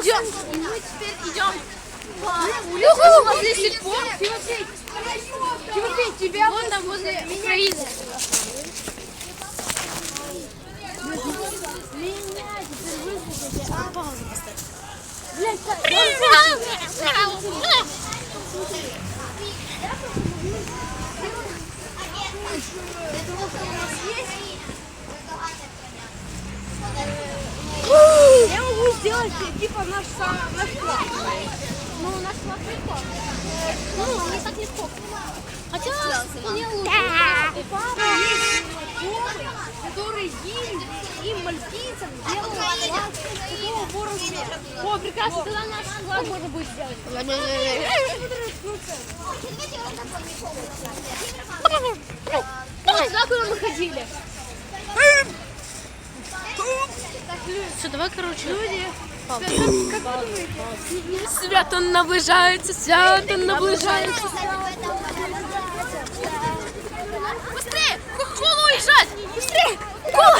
идем. Мы теперь идем по улице возле сельпо. Тимофей, Тимофей, тебя Вон там возле Украины. Я могу сделать типа наш сам наш план. Ну, у нас лаприков. Ну, не так легко. Хотя вполне лучше. У папы есть горы, которые им, им мальтийцам делают план такого уровня. О, прекрасно, тогда наш флаг можно будет сделать. Ой, за куда мы ходили? Все, давай, короче. Люди. Свято наближається, свято наближається. Быстрее! Колу уезжать! Быстрее! Кола!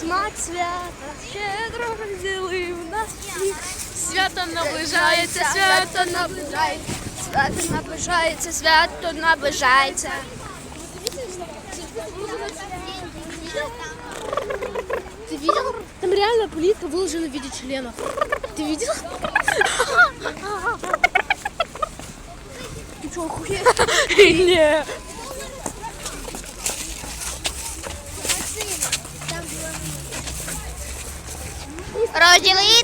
Смак свята, щедро розділив нас всіх. Свято наближається, свято наближається. Свято наближається, свято наближається. Реально плитка выложена в виде членов. Ты видел? Ты что, охуел? Не. Розділити